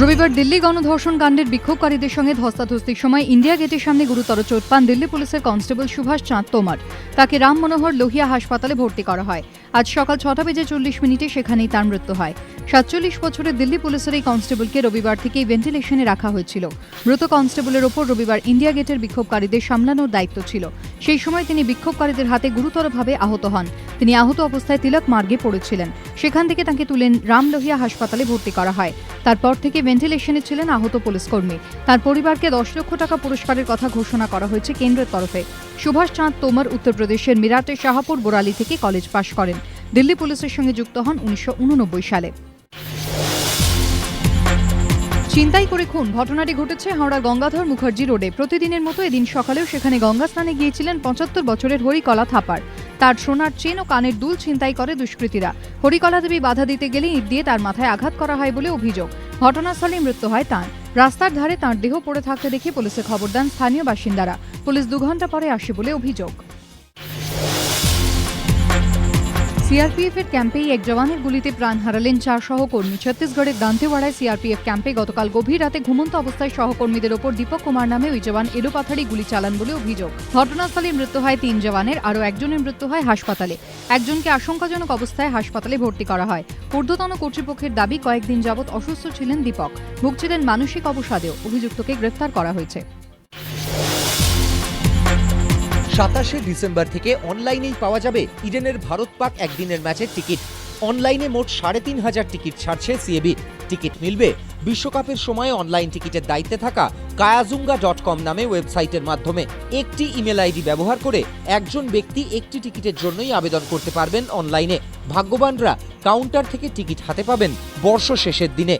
রবিবার দিল্লি গণধর্ষণ কাণ্ডের বিক্ষোভকারীদের সঙ্গে ধস্তাধস্তির সময় ইন্ডিয়া গেটের সামনে গুরুতর চোট পান দিল্লি পুলিশের কনস্টেবল সুভাষ চাঁদ তোমার। তাকে রাম মনোহর লোহিয়া হাসপাতালে ভর্তি করা হয়। আজ সকাল ছটা বেজে চল্লিশ মিনিটে সেখানেই তার মৃত্যু হয়। সাতচল্লিশ বছরের দিল্লি পুলিশের এই কনস্টেবলকে রবিবার থেকেই ভেন্টিলেশনে রাখা হয়েছিল। মৃত কনস্টেবলের ওপর রবিবার ইন্ডিয়া গেটের বিক্ষোভকারীদের সামলানোর দায়িত্ব ছিল। সেই সময় তিনি বিক্ষোভকারীদের হাতে গুরুতরভাবে আহত হন। তিনি আহত অবস্থায় তিলক মার্গে পড়েছিলেন। সেখান থেকে তাকে তুলেন রামলোহিয়া হাসপাতালে ভর্তি করা হয়। তারপর থেকে ভেন্টিলেশনে ছিলেন আহত পুলিশকর্মী তার পরিবারকে দশ লক্ষ টাকা পুরস্কারের কথা ঘোষণা করা হয়েছে কেন্দ্রের তরফে। সুভাষ চাঁদ তোমর উত্তরপ্রদেশের মিরাটের শাহাপুর বোরালি থেকে কলেজ পাশ করেন। দিল্লি পুলিশের সঙ্গে যুক্ত হন উনিশশো উননব্বই সালে। ছিনতাই করে খুন। ঘটনাটি ঘটেছে হাওড়ার গঙ্গাধর মুখার্জি রোডে। প্রতিদিনের মতো এদিন সকালেও সেখানে গঙ্গা স্নানে গিয়েছিলেন পঁচাত্তর বছরের হরিকলা থাপার। তার সোনার চেন ও কানের দুল ছিনতাই করে দুষ্কৃতীরা। হরিকলা দেবী বাধা দিতে গেলে ইট দিয়ে তার মাথায় আঘাত করা হয় বলে অভিযোগ। ঘটনাস্থলে মৃত্যু হয় তাঁর। রাস্তার ধারে তাঁর দেহ পড়ে থাকতে দেখে পুলিশে খবর দেন স্থানীয় বাসিন্দারা। পুলিশ দু ঘণ্টা পরে আসে বলে অভিযোগ। সিআরপিএফ এর ক্যাম্পেই এক জওয়ানের গুলিতে প্রাণ হারালেন চার সহকর্মী। ছত্তিশগড়ের দান্তেওয়াড়ায় সিআরপিএফ ক্যাম্পে গতকাল গভীর রাতে ঘুমন্ত অবস্থায় সহকর্মীদের ওপর দীপক কুমার নামে ওই জওয়ান এলোপাথারি গুলি চালান বলে অভিযোগ। ঘটনাস্থলে মৃত্যু হয় তিন জওয়ানের, আরও একজনের মৃত্যু হয় হাসপাতালে। একজনকে আশঙ্কাজনক অবস্থায় হাসপাতালে ভর্তি করা হয়। ঊর্ধ্বতন কর্তৃপক্ষের দাবি, কয়েকদিন যাবৎ অসুস্থ ছিলেন দীপক। ভুগছিলেন মানসিক অবসাদেও। অভিযুক্তকে গ্রেফতার করা হয়েছে। সাতাশে ডিসেম্বর থেকে অনলাইনেই পাওয়া যাবে ইডেনের ভারত পাক একদিনের ম্যাচের টিকিট। অনলাইনে মোট সাড়ে তিন হাজার টিকিট ছাড়ছে সিএবি। টিকিট মিলবে বিশ্বকাপের সময় অনলাইন টিকিটের দায়িত্বে থাকা কায়াজুঙ্গা ডট কম নামে ওয়েবসাইটের মাধ্যমে। একটি ইমেল আইডি ব্যবহার করে একজন ব্যক্তি একটি টিকিটের জন্যই আবেদন করতে পারবেন অনলাইনে। ভাগ্যবানরা কাউন্টার থেকে টিকিট হাতে পাবেন বর্ষ শেষের দিনে।